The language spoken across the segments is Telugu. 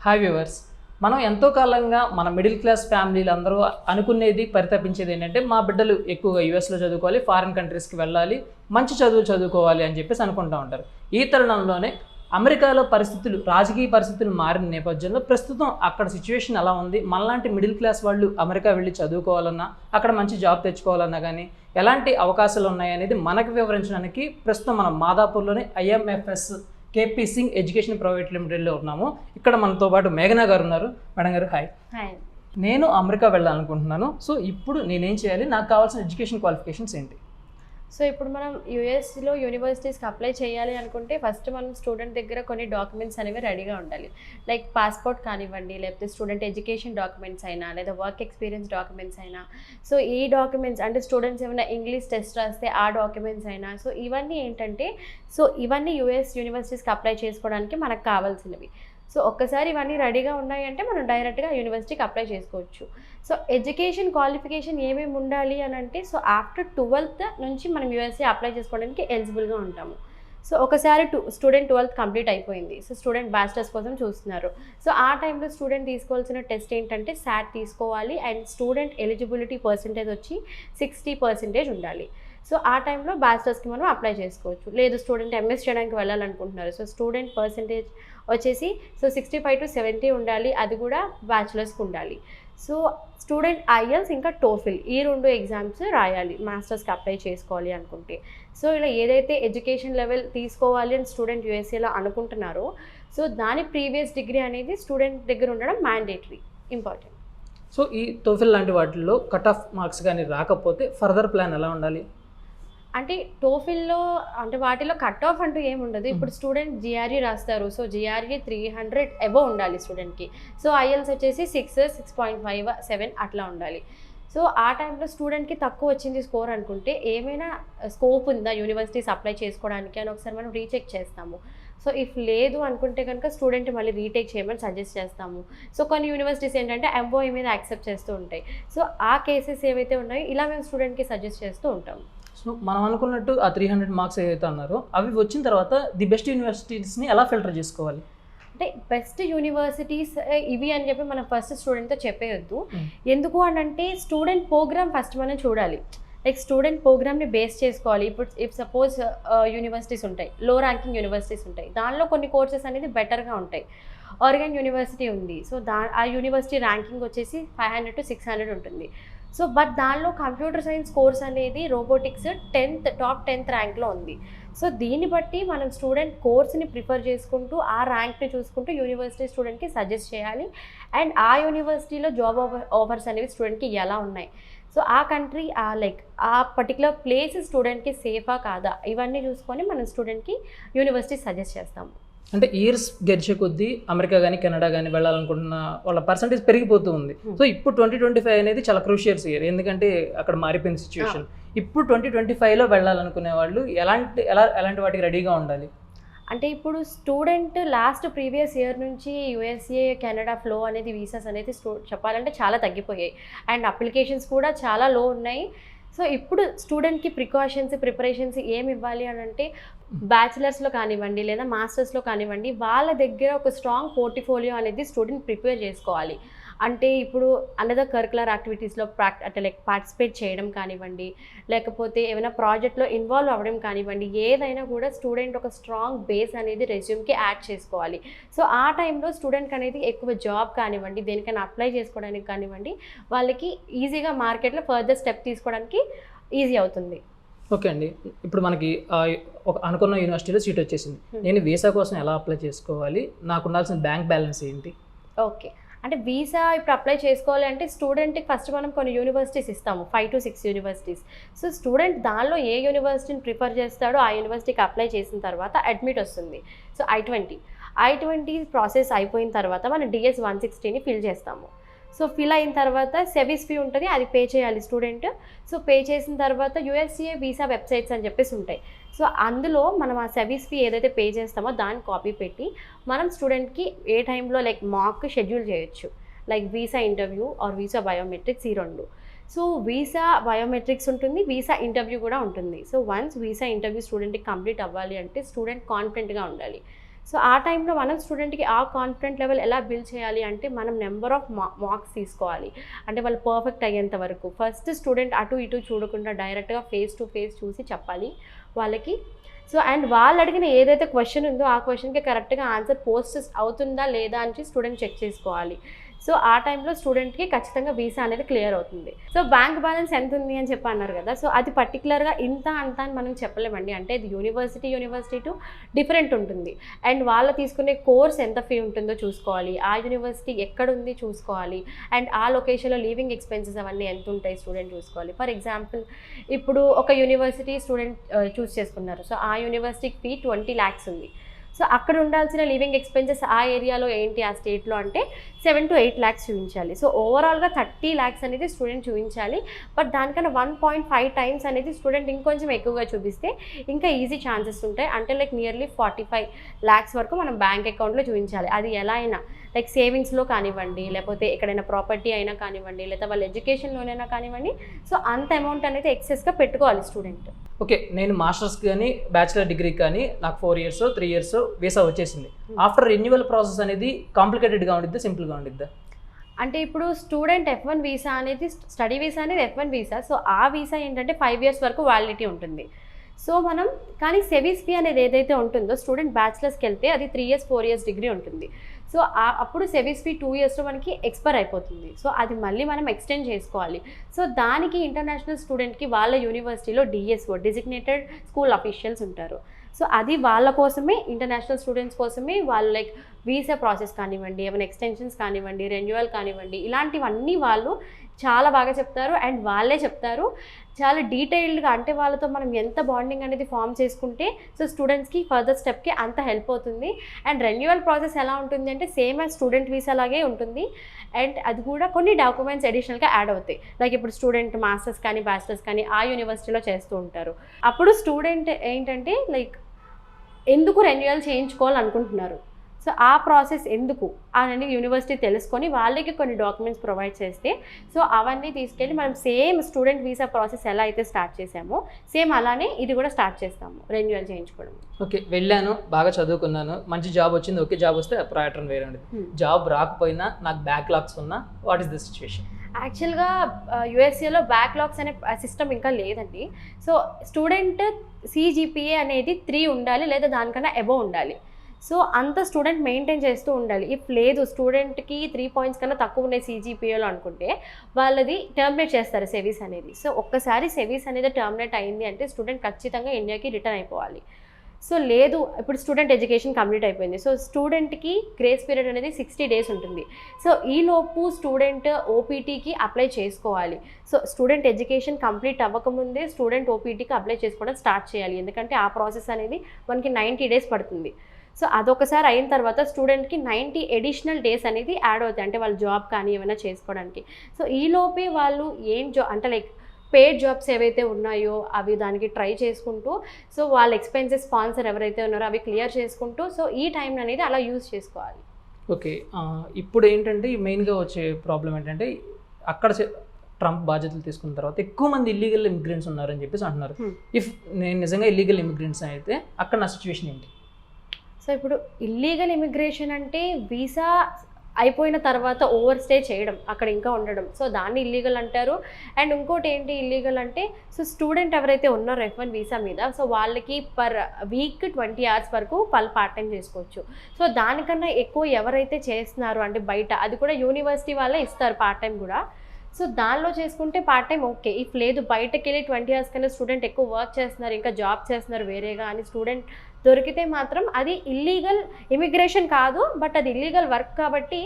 హాయ్ వ్యూవర్స్ మనం ఎంతో కాలంగా మన మిడిల్ క్లాస్ ఫ్యామిలీలు అందరూ అనుకునేది పరితపించేది ఏంటంటే మా బిడ్డలు ఎక్కువగా యూఎస్లో చదువుకోవాలి ఫారిన్ కంట్రీస్కి వెళ్ళాలి మంచి చదువు చదువుకోవాలి అని చెప్పేసి అనుకుంటూ ఉంటారు. ఈ తరుణంలోనే అమెరికాలో పరిస్థితులు రాజకీయ పరిస్థితులు మారిన నేపథ్యంలో ప్రస్తుతం అక్కడ సిచ్యువేషన్ ఎలా ఉంది? మనలాంటి మిడిల్ క్లాస్ వాళ్ళు అమెరికా వెళ్ళి చదువుకోవాలన్నా అక్కడ మంచి జాబ్ తెచ్చుకోవాలన్నా కానీ ఎలాంటి అవకాశాలు ఉన్నాయనేది మనకు వివరించడానికి ప్రస్తుతం మనం మాదాపూర్లోని IMFS KP Singh education private లిమిటెడ్లో ఉన్నాము. ఇక్కడ మనతో పాటు మేఘనా గారు ఉన్నారు. మేడం గారు హాయ్. హాయ్. నేను అమెరికా వెళ్ళాలనుకుంటున్నాను. సో ఇప్పుడు నేనేం చేయాలి? నాకు కావాల్సిన ఎడ్యుకేషన్ క్వాలిఫికేషన్స్ ఏంటి? సో ఇప్పుడు మనం యూఎస్లో యూనివర్సిటీస్కి అప్లై చేయాలి అనుకుంటే ఫస్ట్ మనం స్టూడెంట్ దగ్గర కొన్ని డాక్యుమెంట్స్ అనేవి రెడీగా ఉండాలి. లైక్ పాస్పోర్ట్ కానివ్వండి లేకపోతే స్టూడెంట్ ఎడ్యుకేషన్ డాక్యుమెంట్స్ అయినా లేదా వర్క్ ఎక్స్పీరియన్స్ డాక్యుమెంట్స్ అయినా. సో ఈ డాక్యుమెంట్స్ అంటే స్టూడెంట్స్ ఏమైనా ఇంగ్లీష్ టెస్ట్ రాస్తే ఆ డాక్యుమెంట్స్ అయినా. సో ఇవన్నీ ఏంటంటే సో ఇవన్నీ యూఎస్ యూనివర్సిటీస్కి అప్లై చేసుకోవడానికి మనకు కావాల్సినవి. సో ఒక్కసారి ఇవన్నీ రెడీగా ఉన్నాయంటే మనం డైరెక్ట్గా యూనివర్సిటీకి అప్లై చేసుకోవచ్చు. సో ఎడ్యుకేషన్ క్వాలిఫికేషన్ ఏమేమి ఉండాలి అని అంటే సో ఆఫ్టర్ ట్వెల్త్ నుంచి మనం యూఎస్ఏ అప్లై చేసుకోవడానికి ఎలిజిబుల్గా ఉంటాము. సో ఒకసారి టూ స్టూడెంట్ ట్వెల్త్ కంప్లీట్ అయిపోయింది. సో స్టూడెంట్ బ్యాచిలర్స్ కోసం చూస్తున్నారు. సో ఆ టైంలో స్టూడెంట్ తీసుకోవాల్సిన టెస్ట్ ఏంటంటే శాట్ తీసుకోవాలి అండ్ స్టూడెంట్ ఎలిజిబిలిటీ పర్సంటేజ్ వచ్చి సిక్స్టీ పర్సెంటేజ్ ఉండాలి. సో ఆ టైంలో బ్యాచిలర్స్కి మనం అప్లై చేసుకోవచ్చు. లేదు స్టూడెంట్ ఎంఎస్ చేయడానికి వెళ్ళాలనుకుంటున్నారు. సో స్టూడెంట్ పర్సంటేజ్ వచ్చేసి so sixty five to seventy ఉండాలి. అది కూడా బ్యాచిలర్స్కి ఉండాలి. సో స్టూడెంట్ ఐఎల్స్ ఇంకా టోఫిల్ ఈ రెండు ఎగ్జామ్స్ రాయాలి మాస్టర్స్కి అప్లై చేసుకోవాలి అనుకుంటే. సో ఇలా ఏదైతే ఎడ్యుకేషన్ లెవెల్ తీసుకోవాలి అని స్టూడెంట్ యూఎస్ఏలో అనుకుంటున్నారో సో దాని ప్రీవియస్ డిగ్రీ అనేది స్టూడెంట్ దగ్గర ఉండడం మ్యాండేటరీ ఇంపార్టెంట్. సో ఈ టోఫిల్ లాంటి వాటిల్లో కట్ ఆఫ్ మార్క్స్ కానీ రాకపోతే ఫర్దర్ ప్లాన్ ఎలా ఉండాలి? అంటే టోఫిల్లో అంటే వాటిలో కట్ ఆఫ్ అంటూ ఏమి ఉండదు. ఇప్పుడు స్టూడెంట్ జిఆర్ఈ రాస్తారు. So GRE three hundred above ఉండాలి స్టూడెంట్కి. సో ఐఎల్స్ వచ్చేసి six six point five seven అట్లా ఉండాలి. సో ఆ టైంలో స్టూడెంట్కి తక్కువ వచ్చింది స్కోర్ అనుకుంటే ఏమైనా స్కోప్ ఉందా యూనివర్సిటీస్ అప్లై చేసుకోవడానికి అని ఒకసారి మనం రీచెక్ చేస్తాము. సో ఇఫ్ లేదు అనుకుంటే కనుక స్టూడెంట్ మళ్ళీ రీటేక్ చేయమని సజెస్ట్ చేస్తాము. సో కొన్ని యూనివర్సిటీస్ ఏంటంటే ఎంఓఈ మీద యాక్సెప్ట్ చేస్తూ ఉంటాయి. సో ఆ కేసెస్ ఏవైతే ఉన్నాయో ఇలా మేము స్టూడెంట్కి సజెస్ట్ చేస్తూ ఉంటాము. సో మనం అనుకున్నట్టు ఆ త్రీ హండ్రెడ్ మార్క్స్ ఏదైతే అన్నారో అవి వచ్చిన తర్వాత ది బెస్ట్ యూనివర్సిటీస్ని ఎలా ఫిల్టర్ చేసుకోవాలి? అంటే బెస్ట్ యూనివర్సిటీస్ ఇవి అని చెప్పి మనం ఫస్ట్ స్టూడెంట్తో చెప్పేయొద్దు. ఎందుకు అని అంటే స్టూడెంట్ ప్రోగ్రామ్ ఫస్ట్ మనం చూడాలి. లైక్ స్టూడెంట్ ప్రోగ్రామ్ని బేస్ చేసుకోవాలి. ఇప్పుడు ఇఫ్ సపోజ్ యూనివర్సిటీస్ ఉంటాయి లో ర్యాంకింగ్ యూనివర్సిటీస్ ఉంటాయి దానిలో కొన్ని కోర్సెస్ అనేది బెటర్గా ఉంటాయి. ఆర్గన్ యూనివర్సిటీ ఉంది. సో దా ఆ యూనివర్సిటీ ర్యాంకింగ్ వచ్చేసి five hundred to six hundred ఉంటుంది. సో బట్ దానిలో కంప్యూటర్ సైన్స్ కోర్స్ అనేది రోబోటిక్స్ టెన్త్ టాప్ టెన్త్ ర్యాంక్లో ఉంది. సో దీన్ని బట్టి మనం స్టూడెంట్ కోర్స్ని ప్రిఫర్ చేసుకుంటూ ఆ ర్యాంక్ని చూసుకుంటూ యూనివర్సిటీ స్టూడెంట్కి సజెస్ట్ చేయాలి. అండ్ ఆ యూనివర్సిటీలో జాబ్ ఆఫర్స్ అనేవి స్టూడెంట్కి ఎలా ఉన్నాయి? సో ఆ కంట్రీ ఆ లైక్ ఆ పర్టికులర్ ప్లేస్ స్టూడెంట్కి సేఫా కాదా? ఇవన్నీ చూసుకొని మనం స్టూడెంట్కి యూనివర్సిటీ సజెస్ట్ చేస్తాము. అంటే ఇయర్స్ గడిచే కొద్దీ అమెరికా కానీ కెనడా కానీ వెళ్ళాలనుకుంటున్న వాళ్ళ పర్సంటేజ్ పెరిగిపోతూ ఉంది. Hmm. సో ఇప్పుడు ట్వంటీ ట్వంటీ ఫైవ్ అనేది చాలా క్రూషియర్స్ ఇయర్ ఎందుకంటే అక్కడ మారిపోయిన సిచ్యువేషన్ ఇప్పుడు ట్వంటీ ట్వంటీ ఫైవ్లో వెళ్ళాలనుకునే వాళ్ళు ఎలాంటి ఎలా ఎలాంటి వాటికి రెడీగా ఉండాలి? అంటే ఇప్పుడు స్టూడెంట్ లాస్ట్ ప్రీవియస్ ఇయర్ నుంచి యూఎస్ఏ కెనడా ఫ్లో అనేది వీసాస్ అనేది స్టూ చెప్పాలంటే చాలా తగ్గిపోయాయి. అండ్ అప్లికేషన్స్ కూడా చాలా లో ఉన్నాయి. సో ఇప్పుడు స్టూడెంట్కి ప్రికాషన్స్ ప్రిపరేషన్స్ ఏమి ఇవ్వాలి అని అంటే బ్యాచిలర్స్లో కానివ్వండి లేదా మాస్టర్స్లో కానివ్వండి వాళ్ళ దగ్గర ఒక స్ట్రాంగ్ పోర్టిఫోలియో అనేది స్టూడెంట్ ప్రిపేర్ చేసుకోవాలి. అంటే ఇప్పుడు అనదర్ కరికులర్ యాక్టివిటీస్లో ప్రాక్ అంటే లైక్ పార్టిసిపేట్ చేయడం కానివ్వండి లేకపోతే ఏమైనా ప్రాజెక్ట్లో ఇన్వాల్వ్ అవ్వడం కానివ్వండి ఏదైనా కూడా స్టూడెంట్ ఒక స్ట్రాంగ్ బేస్ అనేది రెజ్యూమ్కి యాడ్ చేసుకోవాలి. సో ఆ టైంలో స్టూడెంట్కి అనేది ఎక్కువ జాబ్ కానివ్వండి దేనికైనా అప్లై చేసుకోవడానికి కానివ్వండి వాళ్ళకి ఈజీగా మార్కెట్లో ఫర్దర్ స్టెప్ తీసుకోవడానికి ఈజీ అవుతుంది. ఓకే అండి. ఇప్పుడు మనకి ఒక అనుకున్న యూనివర్సిటీలో సీట్ వచ్చేసింది. Hmm. నేను వీసా కోసం ఎలా అప్లై చేసుకోవాలి? నాకు ఉండాల్సిన బ్యాంక్ బ్యాలెన్స్ ఏంటి? ఓకే. అంటే వీసా ఇప్పుడు అప్లై చేసుకోవాలి అంటే స్టూడెంట్కి ఫస్ట్ మనం కొన్ని యూనివర్సిటీస్ ఇస్తాము five to six universities. So student దానిలో ఏ యూనివర్సిటీని ప్రిఫర్ చేస్తాడో ఆ యూనివర్సిటీకి అప్లై చేసిన తర్వాత అడ్మిట్ వస్తుంది. So I twenty. I twenty process అయిపోయిన తర్వాత మనం డిఎస్ వన్ సిక్స్టీని ఫిల్ చేస్తాము. సో ఫిల్ అయిన తర్వాత సెవిస్ ఫీ ఉంటుంది అది పే చేయాలి స్టూడెంట్. సో పే చేసిన తర్వాత యూఎస్సీఏ వీసా వెబ్సైట్స్ అని చెప్పేసి ఉంటాయి. సో అందులో మనం ఆ సెవిస్ ఫీ ఏదైతే పే చేస్తామో దాన్ని కాపీ పెట్టి మనం స్టూడెంట్కి ఏ టైంలో లైక్ మాక్ షెడ్యూల్ చేయొచ్చు. Like visa interview or visa biometrics ఈ రెండు. సో వీసా బయోమెట్రిక్స్ ఉంటుంది వీసా ఇంటర్వ్యూ కూడా ఉంటుంది. సో వన్స్ వీసా ఇంటర్వ్యూ స్టూడెంట్కి కంప్లీట్ అవ్వాలి అంటే స్టూడెంట్ కాన్ఫిడెంట్గా ఉండాలి. సో ఆ టైంలో మనం స్టూడెంట్కి ఆ కాన్ఫిడెంట్ లెవెల్ ఎలా బిల్డ్ చేయాలి అంటే మనం నెంబర్ ఆఫ్ మా మార్క్స్ తీసుకోవాలి. అంటే వాళ్ళు పర్ఫెక్ట్ అయ్యేంత వరకు. ఫస్ట్ స్టూడెంట్ అటు ఇటు చూడకుండా డైరెక్ట్గా ఫేస్ టు ఫేస్ చూసి చెప్పాలి వాళ్ళకి. సో అండ్ వాళ్ళు అడిగిన ఏదైతే క్వశ్చన్ ఉందో ఆ క్వశ్చన్కి కరెక్ట్గా ఆన్సర్ పోస్ట్ అవుతుందా లేదా అని స్టూడెంట్ చెక్ చేసుకోవాలి. సో ఆ టైంలో స్టూడెంట్కి ఖచ్చితంగా వీసా అనేది క్లియర్ అవుతుంది. సో బ్యాంక్ బ్యాలెన్స్ ఎంత ఉంది అని చెప్పి అన్నారు కదా సో అది పర్టికులర్గా ఇంత అంత అని మనం చెప్పలేమండి. అంటే ఇది యూనివర్సిటీ యూనివర్సిటీ టు డిఫరెంట్ ఉంటుంది. అండ్ వాళ్ళు తీసుకునే కోర్స్ ఎంత ఫీ ఉంటుందో చూసుకోవాలి. ఆ యూనివర్సిటీ ఎక్కడ ఉంది చూసుకోవాలి. అండ్ ఆ లొకేషన్లో లివింగ్ ఎక్స్పెన్సెస్ అవన్నీ ఎంత ఉంటాయి స్టూడెంట్ చూసుకోవాలి. ఫర్ ఎగ్జాంపుల్ ఇప్పుడు ఒక యూనివర్సిటీ స్టూడెంట్ చూస్ చేసుకున్నారు. సో ఆ యూనివర్సిటీకి ఫీ ట్వంటీ ల్యాక్స్ ఉంది. సో అక్కడ ఉండాల్సిన లివింగ్ ఎక్స్పెన్సెస్ ఆ ఏరియాలో ఏంటి? ఆ స్టేట్లో అంటే సెవెన్ టు ఎయిట్ ల్యాక్స్ చూపించాలి. సో ఓవరాల్గా థర్టీ ల్యాక్స్ అనేది స్టూడెంట్ చూపించాలి. బట్ దానికన్నా వన్ పాయింట్ ఫైవ్ టైమ్స్ అనేది స్టూడెంట్ ఇంకొంచెం ఎక్కువగా చూపిస్తే ఇంకా ఈజీ ఛాన్సెస్ ఉంటాయి. అంటే like nearly forty five lakhs వరకు మనం బ్యాంక్ అకౌంట్లో చూపించాలి. అది ఎలా అయినా లైక్ సేవింగ్స్లో కానివ్వండి లేకపోతే ఎక్కడైనా ప్రాపర్టీ అయినా కానివ్వండి లేదా వాళ్ళ ఎడ్యుకేషన్ లోనైనా కానివ్వండి. సో అంత అమౌంట్ అనేది ఎక్సెస్గా పెట్టుకోవాలి స్టూడెంట్ ఓకే నేను మాస్టర్స్ కానీ బ్యాచిలర్ డిగ్రీ కానీ నాకు four years three years visa వచ్చేసింది. ఆఫ్టర్ రెన్యువల్ ప్రాసెస్ అనేది కాంప్లికేటెడ్గా ఉండిద్దా సింపుల్గా ఉండిద్దా? అంటే ఇప్పుడు స్టూడెంట్ ఎఫ్ వన్ వీసా అనేది స్టడీ వీసా అనేది ఎఫ్ వన్ వీసా. సో ఆ వీసా ఏంటంటే ఫైవ్ ఇయర్స్ వరకు వ్యాలిడిటీ ఉంటుంది. సో మనం కానీ సెవీస్ ఫీ అనేది ఏదైతే ఉంటుందో స్టూడెంట్ బ్యాచిలర్స్కి వెళ్తే అది three years four years degree ఉంటుంది. సో అప్పుడు సెవీస్ ఫీ టూ ఇయర్స్లో మనకి ఎక్స్పైర్ అయిపోతుంది. సో అది మళ్ళీ మనం ఎక్స్టెండ్ చేసుకోవాలి. సో దానికి ఇంటర్నేషనల్ స్టూడెంట్కి వాళ్ళ యూనివర్సిటీలో డిఎస్ఓ డిజిగ్నేటెడ్ స్కూల్ అఫీషియల్స్ ఉంటారు. సో అది వాళ్ళ కోసమే ఇంటర్నేషనల్ స్టూడెంట్స్ కోసమే వాళ్ళు లైక్ వీసా ప్రాసెస్ కానివ్వండి ఏమైనా ఎక్స్టెన్షన్స్ కానివ్వండి రెన్యువల్ కానివ్వండి ఇలాంటివన్నీ వాళ్ళు చాలా బాగా చెప్తారు అండ్ వాళ్ళే చెప్తారు. చాలా డీటెయిల్డ్గా అంటే వాళ్ళతో మనం ఎంత బాండింగ్ అనేది ఫామ్ చేసుకుంటే సో స్టూడెంట్స్కి ఫర్దర్ స్టెప్కి అంత హెల్ప్ అవుతుంది. అండ్ రెన్యువల్ ప్రాసెస్ ఎలా ఉంటుంది అంటే సేమ్ యాజ్ స్టూడెంట్ వీసా లాగే ఉంటుంది. అండ్ అది కూడా కొన్ని డాక్యుమెంట్స్ అడిషనల్గా యాడ్ అవుతాయి. లైక్ ఇప్పుడు స్టూడెంట్ మాస్టర్స్ కానీ బ్యాచిలర్స్ కానీ ఆ యూనివర్సిటీలో చేస్తూ ఉంటారు. అప్పుడు స్టూడెంట్ ఏంటంటే లైక్ ఎందుకు రెన్యువల్ చేయించుకోవాలనుకుంటున్నారు? సో ఆ ప్రాసెస్ ఎందుకు అని యూనివర్సిటీ తెలుసుకొని వాళ్ళకి కొన్ని డాక్యుమెంట్స్ ప్రొవైడ్ చేస్తే సో అవన్నీ తీసుకెళ్ళి మనం సేమ్ స్టూడెంట్ వీసా ప్రాసెస్ ఎలా అయితే స్టార్ట్ చేసామో సేమ్ అలానే ఇది కూడా స్టార్ట్ చేస్తాము రెన్యువల్ చేయించుకోవడం. ఓకే వెళ్ళాను బాగా చదువుకున్నాను మంచి జాబ్ వచ్చింది ఓకే జాబ్ వస్తే ప్రయాటర్న్ వేరే ఉండేది Hmm. జాబ్ రాకపోయినా నాకు బ్యాక్లాగ్స్ ఉన్నా వాట్ ఈస్ ద సిచ్యువేషన్ యాక్చువల్గా యుఎస్ఏలో బ్యాక్లాగ్స్ అనే సిస్టమ్ ఇంకా లేదండి. సో స్టూడెంట్ సిజిపిఏ అనేది త్రీ ఉండాలి లేదా దానికన్నా ఎబో ఉండాలి. సో అంత స్టూడెంట్ మెయింటైన్ చేస్తూ ఉండాలి. ఇఫ్ లేదు స్టూడెంట్కి త్రీ పాయింట్స్ కన్నా తక్కువ ఉన్నాయి సీజీపీఏలో అనుకుంటే వాళ్ళది టర్మినేట్ చేస్తారు సెవీస్ అనేది. సో ఒక్కసారి సెవీస్ అనేది టర్మినేట్ అయింది అంటే స్టూడెంట్ ఖచ్చితంగా ఇండియాకి రిటర్న్ అయిపోవాలి. సో లేదు ఇప్పుడు స్టూడెంట్ ఎడ్యుకేషన్ కంప్లీట్ అయిపోయింది. సో స్టూడెంట్కి గ్రేస్ పీరియడ్ అనేది సిక్స్టీ డేస్ ఉంటుంది. సో ఈలోపు స్టూడెంట్ ఓపీటీకి అప్లై చేసుకోవాలి. సో స్టూడెంట్ ఎడ్యుకేషన్ కంప్లీట్ అవ్వకముందే స్టూడెంట్ ఓపీటీకి అప్లై చేసుకోవడం స్టార్ట్ చేయాలి. ఎందుకంటే ఆ ప్రాసెస్ అనేది మనకి నైంటీ డేస్ పడుతుంది. సో అదొకసారి అయిన తర్వాత స్టూడెంట్కి నైంటీ ఎడిషనల్ డేస్ అనేది యాడ్ అవుతాయి. అంటే వాళ్ళ జాబ్ కానీ ఏమైనా చేసుకోవడానికి. సో ఈలోపే వాళ్ళు ఏం జాబ్ అంటే లైక్ పేడ్ జాబ్స్ ఏవైతే ఉన్నాయో అవి దానికి ట్రై చేసుకుంటూ సో వాళ్ళ ఎక్స్పెన్సెస్ స్పాన్సర్ ఎవరైతే ఉన్నారో అవి క్లియర్ చేసుకుంటూ సో ఈ టైం అనేది అలా యూజ్ చేసుకోవాలి. ఓకే. ఇప్పుడు ఏంటంటే మెయిన్గా వచ్చే ప్రాబ్లం ఏంటంటే అక్కడ ట్రంప్ బాధ్యతలు తీసుకున్న తర్వాత ఎక్కువ మంది ఇల్లీగల్ ఇమిగ్రెంట్స్ ఉన్నారని చెప్పేసి అంటున్నారు. Hmm. ఇఫ్ నేను నిజంగా ఇల్లీగల్ ఇమిగ్రెంట్స్ అయితే అక్కడ నా సిచ్యువేషన్ ఏంటి? సో ఇప్పుడు ఇల్లీగల్ ఇమిగ్రేషన్ అంటే వీసా అయిపోయిన తర్వాత ఓవర్ స్టే చేయడం అక్కడ ఇంకా ఉండడం. సో దాన్ని ఇల్లీగల్ అంటారు. అండ్ ఇంకోటి ఏంటి ఇల్లీగల్ అంటే సో స్టూడెంట్ ఎవరైతే ఉన్నారో ఎఫ్ వన్ వీసా మీద సో వాళ్ళకి పర్ వీక్ ట్వంటీ అవర్స్ వరకు వాళ్ళు పార్ట్ టైం చేసుకోవచ్చు. సో దానికన్నా ఎక్కువ ఎవరైతే చేస్తున్నారు అంటే బయట అది కూడా యూనివర్సిటీ వాళ్ళే ఇస్తారు పార్ట్ టైం కూడా. సో దానిలో చేసుకుంటే పార్ట్ టైం ఓకే ఇఫ్ లేదు బయటకు వెళ్ళి ట్వంటీ అవర్స్ కన్నా స్టూడెంట్ ఎక్కువ వర్క్ చేస్తున్నారు ఇంకా జాబ్ చేస్తున్నారు వేరేగా అని స్టూడెంట్ దొరికితే మాత్రం అది ఇల్లీగల్ ఇమిగ్రేషన్ కాదు బట్ అది ఇల్లీగల్ వర్క్ కాబట్టి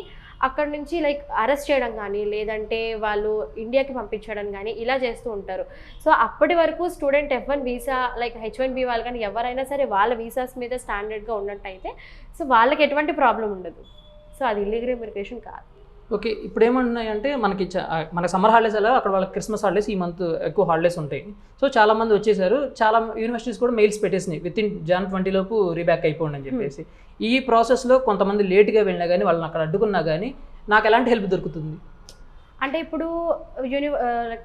అక్కడ నుంచి లైక్ అరెస్ట్ చేయడం కానీ లేదంటే వాళ్ళు ఇండియాకి పంపించడం కానీ ఇలా చేస్తూ ఉంటారు. సో అప్పటి వరకు student F one visa like H one B వాళ్ళు కానీ ఎవరైనా సరే వాళ్ళ వీసాస్ మీద స్టాండర్డ్గా ఉన్నట్టయితే సో వాళ్ళకి ఎటువంటి ప్రాబ్లం ఉండదు. సో అది ఇల్లీగల్ ఇమిగ్రేషన్ కాదు. ఓకే ఇప్పుడు ఏమంటున్నాయంటే మనకి మనకి సమ్మర్ హాలిడేస్ అలా అక్కడ వాళ్ళకి క్రిస్మస్ హాలిడేస్ ఈ మంత్ ఎక్కువ హాలిడేస్ ఉంటాయి. సో చాలా మంది వచ్చేసారు. చాలా యూనివర్సిటీస్ కూడా మెయిల్స్ పెట్టేసినాయి. విత్ ఇన్ జాన్ ట్వంటీ లోపు రీబ్యాక్ అయిపోండి అని చెప్పేసి. ఈ ప్రాసెస్లో కొంతమంది లేట్గా వెళ్ళినా కానీ వాళ్ళని అక్కడ అడ్డుకున్నా కానీ నాకు ఎలాంటి హెల్ప్ దొరుకుతుంది? అంటే ఇప్పుడు యూని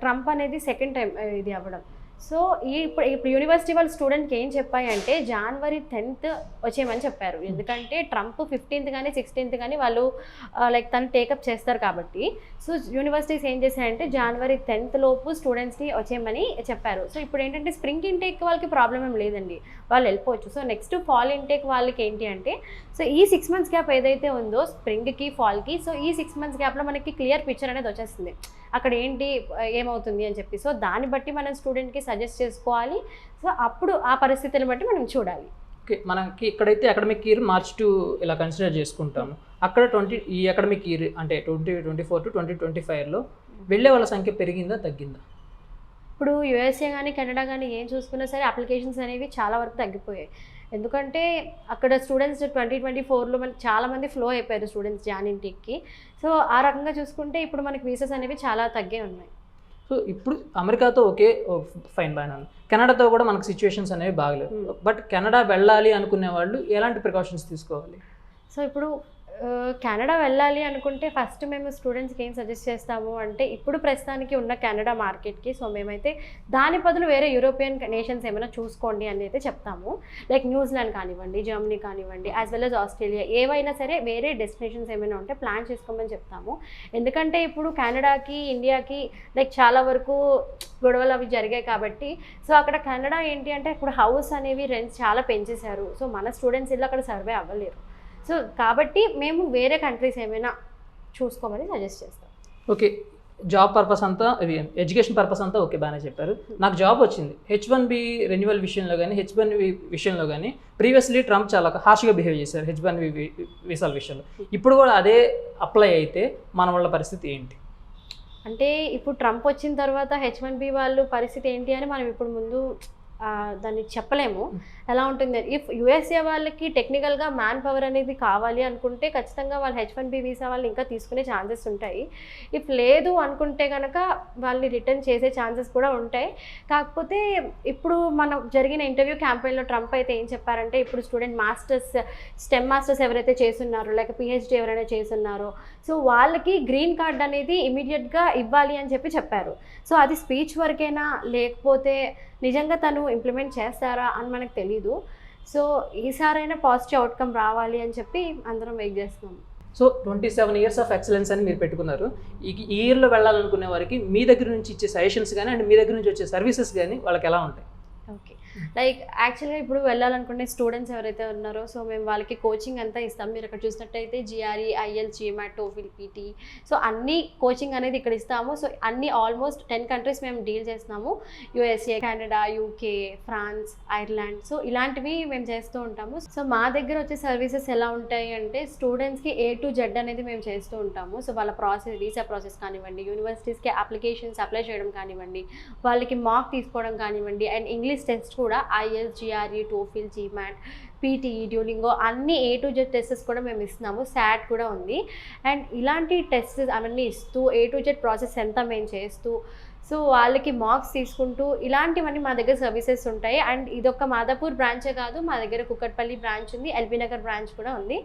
ట్రంప్ అనేది సెకండ్ టైం ఇది అవ్వడం. సో ఈ ఇప్పుడు ఇప్పుడు యూనివర్సిటీ వాళ్ళ స్టూడెంట్కి ఏం చెప్పాయి అంటే జనవరి టెన్త్ వచ్చేయమని చెప్పారు. ఎందుకంటే ట్రంప్ ఫిఫ్టీన్త్ కానీ సిక్స్టీన్త్ కానీ వాళ్ళు లైక్ తను టేకప్ చేస్తారు కాబట్టి. సో యూనివర్సిటీస్ ఏం చేశాయంటే జనవరి టెన్త్ లోపు స్టూడెంట్స్ని వచ్చేయమని చెప్పారు. సో ఇప్పుడు ఏంటంటే స్ప్రింగ్ ఇంటేక్ వాళ్ళకి ప్రాబ్లం ఏం లేదండి. వాళ్ళు వెళ్ళిపోవచ్చు. సో నెక్స్ట్ ఫాల్ ఇంటేక్ వాళ్ళకి ఏంటి అంటే సో ఈ సిక్స్ మంత్స్ గ్యాప్ ఏదైతే ఉందో స్ప్రింగ్కి ఫాల్కి సో ఈ సిక్స్ మంత్స్ గ్యాప్లో మనకి క్లియర్ పిక్చర్ అనేది వచ్చేస్తుంది. అక్కడ ఏంటి ఏమవుతుంది అని చెప్పి. సో దాన్ని బట్టి మనం స్టూడెంట్కి సజెస్ట్ చేసుకోవాలి. సో అప్పుడు ఆ పరిస్థితిని బట్టి మనం చూడాలి. ఓకే. మనకి ఇక్కడైతే అకాడమిక్ ఇయర్ మార్చ్ టు ఇలా కన్సిడర్ చేసుకుంటాము. అక్కడ ట్వంటీ ఈ అకాడమిక్ ఇయర్ అంటే twenty twenty four to twenty twenty ఫైవ్లో వెళ్ళే వాళ్ళ సంఖ్య పెరిగిందా తగ్గిందా? ఇప్పుడు యూఎస్ఏ కానీ కెనడా కానీ ఏం చూసుకున్నా సరే అప్లికేషన్స్ అనేవి చాలా వరకు తగ్గిపోయాయి. ఎందుకంటే అక్కడ స్టూడెంట్స్ ట్వంటీ ట్వంటీ ఫోర్లో మనకి చాలామంది ఫ్లో అయిపోయారు స్టూడెంట్స్ జాన్ ఇంటికి సో ఆ రకంగా చూసుకుంటే ఇప్పుడు మనకి వీసెస్ అనేవి చాలా తగ్గే ఉన్నాయి. సో ఇప్పుడు అమెరికాతో ఒకే ఫైన్ ఉంది. కెనడాతో కూడా మనకు సిచ్యువేషన్స్ అనేవి బాగలేవు. Hmm. బట్ కెనడా వెళ్ళాలి అనుకునే వాళ్ళు ఎలాంటి ప్రికాషన్స్ తీసుకోవాలి? సో ఇప్పుడు కెనడా వెళ్ళాలి అనుకుంటే ఫస్ట్ మేము స్టూడెంట్స్కి ఏం సజెస్ట్ చేస్తాము అంటే ఇప్పుడు ప్రస్తుతానికి ఉన్న కెనడా మార్కెట్కి సో మేమైతే దాని బదులు వేరే యూరోపియన్ నేషన్స్ ఏమైనా చూసుకోండి అని అయితే చెప్తాము. లైక్ న్యూజిలాండ్ కానివ్వండి జర్మనీ కానివ్వండి యాజ్ వెల్ అస్ ఆస్ట్రేలియా ఏవైనా సరే వేరే డెస్టినేషన్స్ ఏమైనా ఉంటే ప్లాన్ చేసుకోమని చెప్తాము. ఎందుకంటే ఇప్పుడు కెనడాకి ఇండియాకి లైక్ చాలా వరకు గొడవలు అవి జరిగాయి కాబట్టి సో అక్కడ కెనడా ఏంటి అంటే ఇప్పుడు హౌస్ అనేవి రెంట్స్ చాలా పెంచేశారు. సో మన స్టూడెంట్స్ ఇల్లు అక్కడ సర్వే అవ్వలేరు. సో కాబట్టి మేము వేరే కంట్రీస్ ఏమైనా చూసుకోమని సజెస్ట్ చేస్తాం. ఓకే జాబ్ పర్పస్ అంతా ఎడ్యుకేషన్ పర్పస్ అంతా ఓకే బాగానే చెప్పారు. నాకు జాబ్ వచ్చింది. హెచ్ వన్ బి రెన్యువల్ విషయంలో కానీ హెచ్ వన్ బి విషయంలో కానీ ప్రీవియస్లీ ట్రంప్ చాలా హార్ష్గా బిహేవ్ చేశారు హెచ్ వన్ బి వీసాల విషయంలో. ఇప్పుడు కూడా అదే అప్లై అయితే మన వాళ్ళ పరిస్థితి ఏంటి? అంటే ఇప్పుడు ట్రంప్ వచ్చిన తర్వాత హెచ్ వన్ బి వాళ్ళు పరిస్థితి ఏంటి అని మనం ఇప్పుడు ముందు దాన్ని చెప్పలేము. ఎలా ఉంటుంది? ఇఫ్ యుఎస్ఏ వాళ్ళకి టెక్నికల్గా మ్యాన్ పవర్ అనేది కావాలి అనుకుంటే ఖచ్చితంగా వాళ్ళు హెచ్ వన్ బి వీసా వాళ్ళు ఇంకా తీసుకునే ఛాన్సెస్ ఉంటాయి. ఇఫ్ లేదు అనుకుంటే కనుక వాళ్ళని రిటర్న్ చేసే ఛాన్సెస్ కూడా ఉంటాయి. కాకపోతే ఇప్పుడు మనం జరిగిన ఇంటర్వ్యూ క్యాంపెయిన్లో ట్రంప్ అయితే ఏం చెప్పారంటే ఇప్పుడు స్టూడెంట్ మాస్టర్స్ స్టెమ్ మాస్టర్స్ ఎవరైతే చేస్తున్నారో లేక పిహెచ్డి ఎవరైనా చేస్తున్నారో సో వాళ్ళకి గ్రీన్ కార్డ్ అనేది ఇమీడియట్గా ఇవ్వాలి అని చెప్పి చెప్పారు. సో అది స్పీచ్ వరకేనా? లేకపోతే నిజంగా తను ఇంప్లిమెంట్ చేస్తారా అని మనకు తెలీదు. సో ఈసారైనా పాజిటివ్ అవుట్కమ్ రావాలి అని చెప్పి అందరం వెయిట్ చేస్తున్నాం. So twenty seven years of excellence అని మీరు పెట్టుకున్నారు. ఈ ఈ ఇయర్లో వెళ్ళాలనుకునే వారికి మీ దగ్గర నుంచి ఇచ్చే సజెషన్స్ కానీ అండ్ మీ దగ్గర నుంచి వచ్చే సర్వీసెస్ కానీ వాళ్ళకి ఎలా ఉంటాయి? Okay Mm-hmm. లైక్ యాక్చువల్గా ఇప్పుడు వెళ్ళాలనుకునే స్టూడెంట్స్ ఎవరైతే ఉన్నారో సో మేము వాళ్ళకి కోచింగ్ అంతా ఇస్తాం. మీరు అక్కడ చూసినట్టయితే జిఆర్ఈ ఐఎల్ జిమాట్ టోఫిల్ పీటీ సో అన్ని కోచింగ్ అనేది ఇక్కడ ఇస్తాము. సో అన్ని ఆల్మోస్ట్ టెన్ కంట్రీస్ మేము డీల్ చేస్తున్నాము. USA Canada UK France Ireland so ఇలాంటివి మేము చేస్తూ ఉంటాము. సో మా దగ్గర వచ్చే సర్వీసెస్ ఎలా ఉంటాయి అంటే స్టూడెంట్స్కి ఏ టు జెడ్ అనేది మేము చేస్తూ ఉంటాము. సో వాళ్ళ ప్రాసెస్ వీసా ప్రాసెస్ కానివ్వండి యూనివర్సిటీస్కి అప్లికేషన్స్ అప్లై చేయడం కానివ్వండి వాళ్ళకి మార్క్ తీసుకోవడం కానివ్వండి అండ్ ఇంగ్లీష్ టెస్ట్ కూడా is GRE TOEFL GMAT PTE Duolingo అన్ని ఏ టు జెడ్ టెస్టెస్ కూడా మేము ఇస్తున్నాము. శాట్ కూడా ఉంది. అండ్ ఇలాంటి టెస్టెస్ అవన్నీ ఇస్తూ ఏ టు జెడ్ ప్రాసెస్ ఎంత మేము చేస్తూ సో వాళ్ళకి మార్క్స్ తీసుకుంటూ ఇలాంటివన్నీ మా దగ్గర సర్వీసెస్ ఉంటాయి. అండ్ ఇదొక మాదాపూర్ బ్రాంచే కాదు మా దగ్గర కుక్కట్పల్లి బ్రాంచ్ ఉంది ఎల్బీ నగర్ బ్రాంచ్ కూడా ఉంది.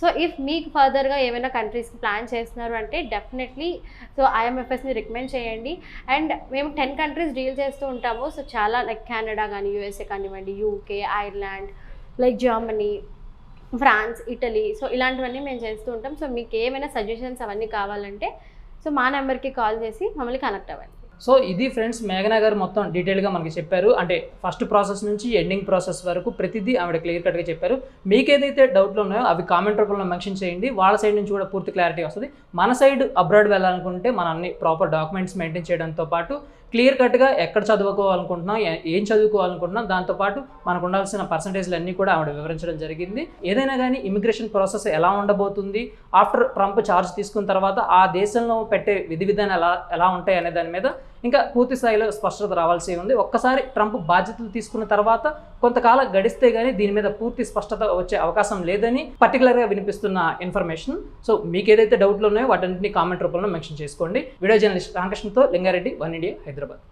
సో ఇఫ్ మీకు ఫర్దర్గా ఏమైనా కంట్రీస్కి ప్లాన్ చేస్తున్నారు అంటే డెఫినెట్లీ సో ఐఎంఎఫ్ఎస్ని రికమెండ్ చేయండి. అండ్ మేము టెన్ కంట్రీస్ డీల్ చేస్తూ ఉంటాము. సో చాలా లైక్ కెనడా కానీ యూఎస్ఏ కానివ్వండి UK Ireland like Germany France Italy. So ఇలాంటివన్నీ మేము చేస్తూ ఉంటాం. సో మీకు ఏమైనా సజెషన్స్ అవన్నీ కావాలంటే సో మా నెంబర్కి కాల్ చేసి మమ్మల్ని కనెక్ట్ అవ్వండి. సో ఇది ఫ్రెండ్స్ మేఘనా గారు మొత్తం డీటెయిల్గా మనకి చెప్పారు. అంటే ఫస్ట్ ప్రాసెస్ నుంచి ఎండింగ్ ప్రాసెస్ వరకు ప్రతిదీ ఆవిడ క్లియర్ కట్గా చెప్పారు. మీకు ఏదైతే డౌట్లు ఉన్నాయో అవి కామెంట్ రూపంలో మెన్షన్ చేయండి. వాళ్ళ సైడ్ నుంచి కూడా పూర్తి క్లారిటీ వస్తుంది. మన సైడ్ అబ్రాడ్ వెళ్ళాలనుకుంటే మన అన్ని ప్రాపర్ డాక్యుమెంట్స్ మెయింటైన్ చేయడంతో పాటు క్లియర్ కట్గా ఎక్కడ చదువుకోవాలనుకుంటున్నాం ఏం చదువుకోవాలనుకుంటున్నాం దాంతోపాటు మనకు ఉండాల్సిన పర్సంటేజ్లు అన్నీ కూడా ఆవిడ వివరించడం జరిగింది. ఏదైనా కానీ ఇమిగ్రేషన్ ప్రాసెస్ ఎలా ఉండబోతుంది ఆఫ్టర్ ట్రంప్ ఛార్జ్ తీసుకున్న తర్వాత ఆ దేశంలో పెట్టే విధి విధానం ఎలా ఎలా ఉంటాయి అనే దాని మీద ఇంకా పూర్తి స్థాయిలో స్పష్టత రావాల్సి ఉంది. ఒక్కసారి ట్రంప్ బాధ్యతలు తీసుకున్న తర్వాత కొంతకాలం గడిస్తే కానీ దీని మీద పూర్తి స్పష్టత వచ్చే అవకాశం లేదని పర్టికులర్గా వినిపిస్తున్న ఇన్ఫర్మేషన్ సో మీకు ఏదైతే డౌట్లు ఉన్నాయో వాటన్నింటినీ కామెంట్ రూపంలో మెన్షన్ చేసుకోండి. వీడియో జర్నలిస్ట్ రామకృష్ణతో లింగారెడ్డి వన్ ఇండియా హైదరాబాద్.